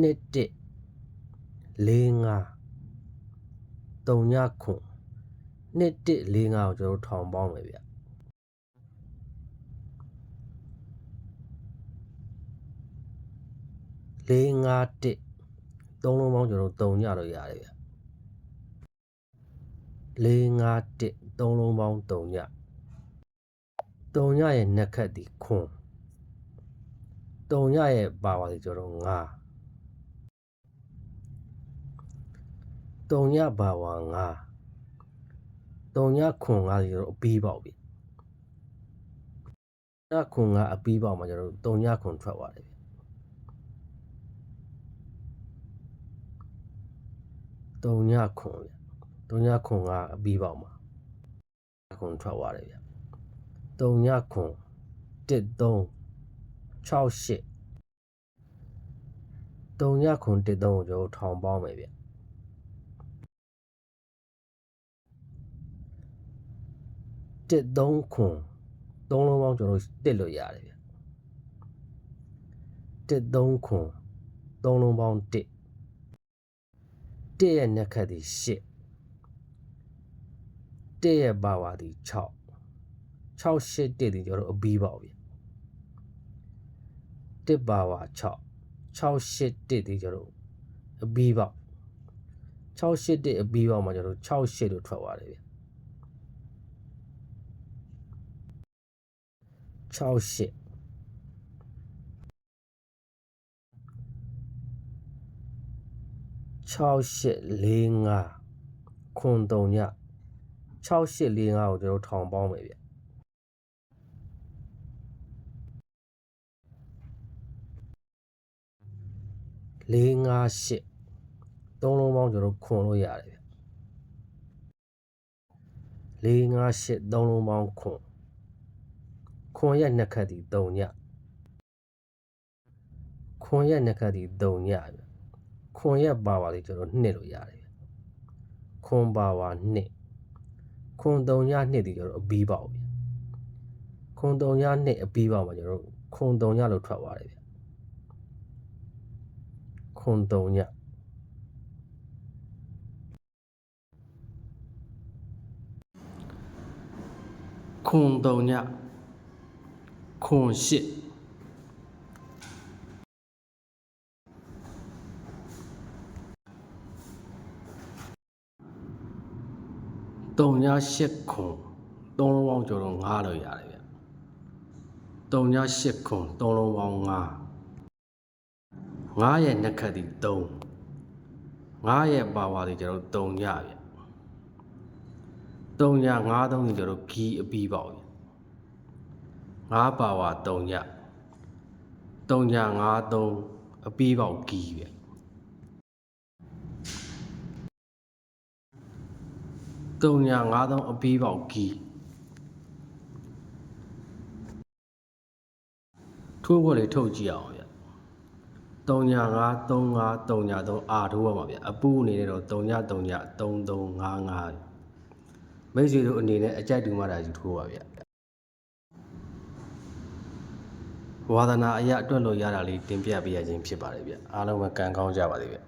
နှစ်တစ်လေးငါတုံညခွန်နှစ်တစ်လေးငါကိုကျွန်တော်တို့ထောင်ပေါင်းမယ်ဗျလေးငါတစ်သုံးလုံးပေါင်းကျွန်တော်တို့တုံညလို့ရတယ်ဗျလေးငါတစ်သုံးလုံးပေါင်းတုံညတုံညရဲ့နှက်ခတ်ဒီခွန်တုံညရဲ့ပါပါစီကျွန်တော်တို့ငါ တုံညပါဝါငါတုံညခွန်ငါစီကျွန်တော်တို့အပြီးပေါက်ပြီညခွန်ငါအပြီးပေါက်မှာကျွန်တော်တို့တုံညခွန်ထွက်သွားတယ်ဗျတုံညခွန်ဗျတုံညခွန်ကအပြီးပေါက်မှာခွန်ထွက်သွားတယ်ဗျတုံညခွန်1 3 6 8တုံညခွန်1 3ကိုကျွန်တော်တို့ထောင်ပေါင်းမယ်ဗျ တစ်သုံးခွန်သုံးလုံးပေါင်းကျွန်တော်တို့တစ်လို့ရတယ်ဗျတစ်သုံးခွန်သုံးလုံးပေါင်းတစ်တစ်ရဲ့နှက်ခတ်ဒီ8တစ်ရဲ့ပါဝါဒီ6 6 8တစ်ဒီကျွန်တော်တို့အပြီးပေါက်ဗျတစ်ပါဝါ6 6 8တစ်ဒီကျွန်တော်တို့အပြီးပေါက်6 8တစ်အပြီးပေါက်မှာကျွန်တော်တို့6 8လို့ထွက်သွားတယ်ဗျ 6 8 6 8 4 5ခွန်3ည6 8 4 5ကိုကျွန်တော်ထောင်ပေါင်းမယ်ဗျ4 5 8သုံးလုံးပေါင်းကျွန်တော်ခွန်လို့ ခွန်ခွန်ရဲ့နှစ်ခတ်ဒီ3ညခွန်ရဲ့နှစ်ခတ်ဒီ3ညဗျခွန်ရဲ့ပါပါလေးကျွန်တော်နှစ်လို့ရတယ်ဗျခွန်ပါပါနှစ်ခွန်3ညနှစ်ဒီကျွန်တော်အပြီးပေါက်ဗျခွန်3ညနှစ်အပြီးပေါက်မှာကျွန်တော်ခွန်3ညလို့ထွက်သွားတယ်ဗျခွန်3ညခွန်3ည ခွန်8တုံညာ၈ခွန်သုံးလုံးပေါင်းကျော်တော့9လို့ရတယ်ဗျတုံညာ၈ခွန်သုံးလုံးပေါင်း9 9ရဲ့နှစ်ခတ်ဒီ3 9ရဲ့ပါဝါဒီကျွန်တော်3ညဗျ3ည9သုံးဒီကျွန်တော်ဂီအပြီးပေါက်ဗျ 9ပါဝါ3ည3ည9သုံးအပြီးပေါက်ဂီဗျ3ည9သုံးအပြီးပေါက်ဂီထိုးဖို့လေထုတ်ကြည့်အောင်ဗျ3ည9 3 5 3ည3အာထိုးရမှာဗျအပူအနေနဲ့တော့3ည3ည3 3 5 5မိတ်ဆွေတို့အနေနဲ့အကြိုက်တူမှတာယူထိုးပါဗျ ဝါသနာအရာအတွက်လို့ရတာလေးတင်ပြပေးရခြင်းဖြစ်ပါတယ်ဗျအားလုံးပဲကံကောင်းကြပါစေဗျ